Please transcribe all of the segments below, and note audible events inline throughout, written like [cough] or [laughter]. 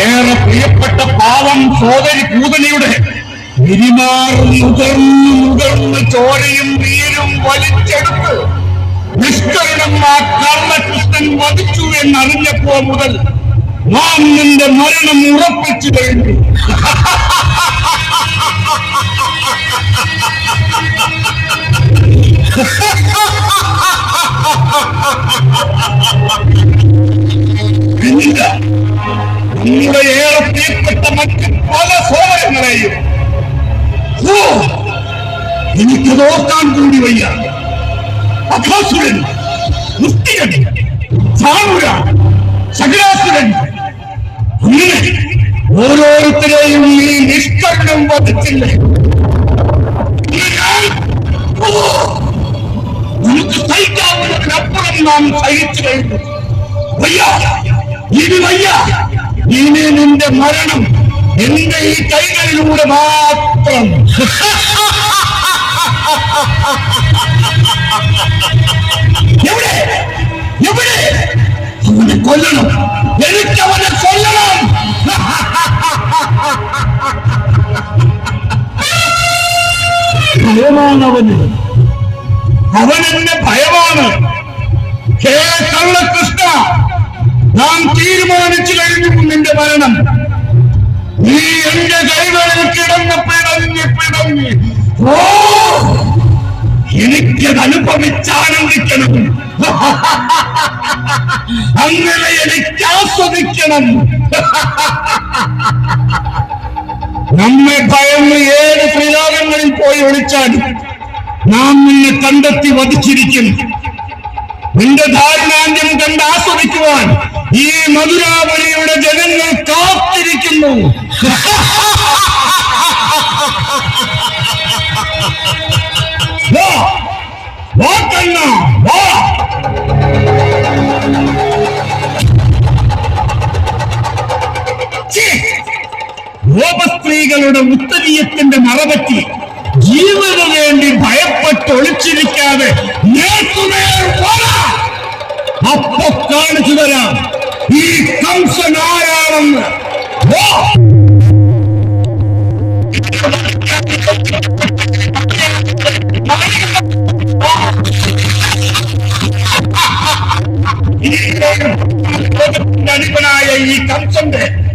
ഏറെ പ്രിയപ്പെട്ട പാവം സോദരി കൂതലിയുടെ ചോരയും നീരും വലിച്ചെടുത്ത് നിഷ്കരണം ആ കർണകൃഷ്ണൻ വധിച്ചു എന്നറിഞ്ഞപ്പോ മുതൽ നാം നിന്റെ മരണം ഉറപ്പിച്ചു കഴിഞ്ഞു. എന്നില്ല [laughs] നമ്മുടെ ഏറെ പ്രിയപ്പെട്ട മറ്റ് പല സോദരങ്ങളെയും ഓ നോക്കാൻ കൂടി വയ്യ. അഖാസുരൻ മുസ്തികൻ സാനുര ശകരാസുരൻ അങ്ങനെ ഓരോരുത്തരെയും നീ നിഷ്കരണം വധിച്ചില്ലേ? നമുക്ക് സഹിക്കാവുന്നതിനപ്പുറം നാം സഹിച്ചു കഴിഞ്ഞു. വയ്യ ഇനി വയ്യ. ഇനി നിന്റെ മരണം എന്റെ ഈ കൈകളിലൂടെ മാത്രം. എവിടെ? എവിടെ? അവനെ കൊല്ലണം. എനിക്ക് അവനെ കൊല്ലണം. ഭയമാണ് അവന് അവനെന്നെ ഭയമാണ്. ഹേ കള്ളകൃഷ്ണ നാം തീരുമാനിച്ചു കഴിഞ്ഞു നിന്റെ മരണം. നീ എന്റെ കൈകളിൽ കിടന്ന് പിടഞ്ഞ് പിടഞ്ഞ് എനിക്കത് അനുഭവിച്ചാനന്ദിക്കണം [laughs] അങ്ങനെ എനിക്ക് ആസ്വദിക്കണം. [laughs] നമ്മെ ഭയന്ന് ഏത് ശ്രീലോകങ്ങളിൽ പോയി ഒളിച്ചാലും നാം നിന്നെ കണ്ടെത്തി വധിച്ചിരിക്കും. നിന്റെ ധാരണാന്ത്യം കണ്ട് ആസ്വദിക്കുവാൻ ഈ മധുരാപുരിയുടെ ജനങ്ങൾ കാത്തിരിക്കുന്നു! [laughs] ഗോപസ്ത്രീകളുടെ ഉത്തരീയത്തിന്റെ മറപറ്റി ജീവന് വേണ്ടി ഭയപ്പെട്ട് ഒളിച്ചിരിക്കാതെ നേർക്കുനേർ. അപ്പൊ കാണിച്ചു തരാം. ഈ കംസൻ ആരാണെന്ന്. അധിപനായ ഈ കംസന്റെ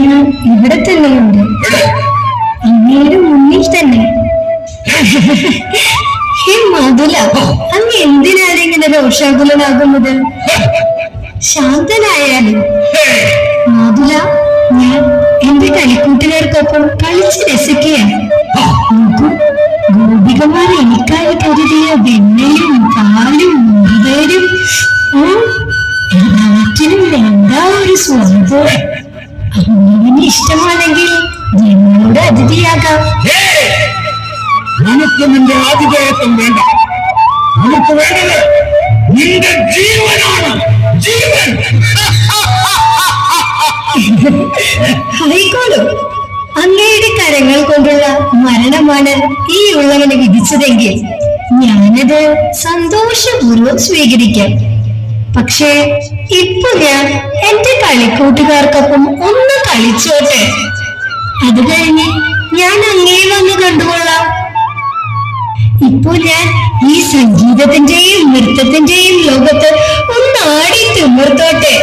ഞാൻ ഇവിടെ തന്നെയുണ്ട് അങ്ങയുടെ മുന്നിൽ തന്നെ. ഹേ മാതുല അങ്ങ് എന്തിനാണ് ഇങ്ങനെ രോഷാകുലനാകുന്നത്? ശാന്തനായാലും. മധുല ഞാൻ എന്റെ കളിക്കൂട്ടുകാർക്കൊപ്പം കളിച്ച് രസിക്കുകയാണ്. ഗോപികമാർ എനിക്കായി കരുതിയ വെണ്ണയും പാലും മുറിവേരും എല്ലാറ്റിനും എന്താ ഒരു സ്വാദ് ഇഷ്ടമാണെങ്കിൽ ഞങ്ങളുടെ അതിഥിയാകാം. നിനക്ക് നിന്റെ ആതിഥേയത്വം വേണ്ട. നമുക്ക് വേണ്ടത് നിന്റെ ജീവനാണ്. ജീവൻ. ആയിക്കോളൂ. അങ്ങയുടെ കരങ്ങൾ കൊണ്ടുള്ള മരണമാണ് ഈ ഉള്ളവന് വിധിച്ചതെങ്കിൽ ഞാനത് സന്തോഷപൂർവം സ്വീകരിക്കാം. പക്ഷേ ഇപ്പൊ ഞാൻ എന്റെ കളിക്കൂട്ടുകാർക്കൊപ്പം ഒന്ന് കളിച്ചോട്ടെ. അത് കഴിഞ്ഞ് ഞാൻ അങ്ങേ വന്ന് കണ്ടുകൊള്ളാം. ഇപ്പോൾ ഞാൻ ഈ സംഗീതത്തിന്റെയും നൃത്തത്തിന്റെയും ലോകത്ത് ഒന്നാടി ആടി തിമിർത്തോട്ടെ.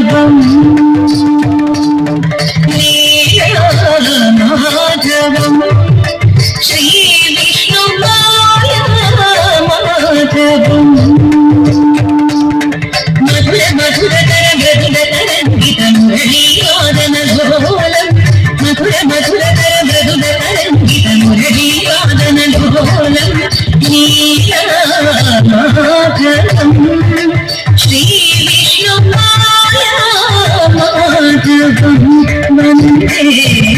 రాగం మాధవం శ్రీ విష్ణు మాధవం. మధుర మధుర తర గరుడ తరంగితం Ei,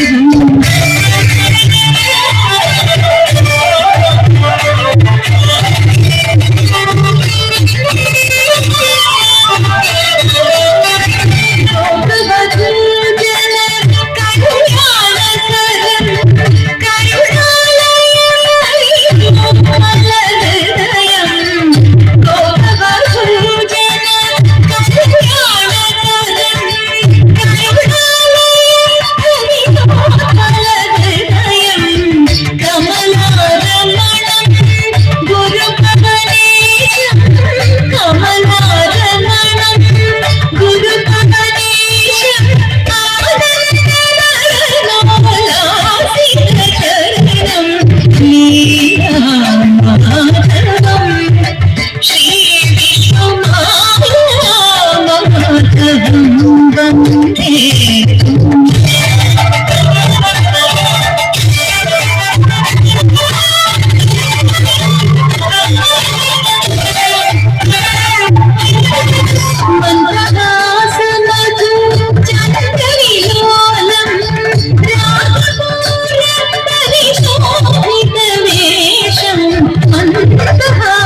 ¡Ja,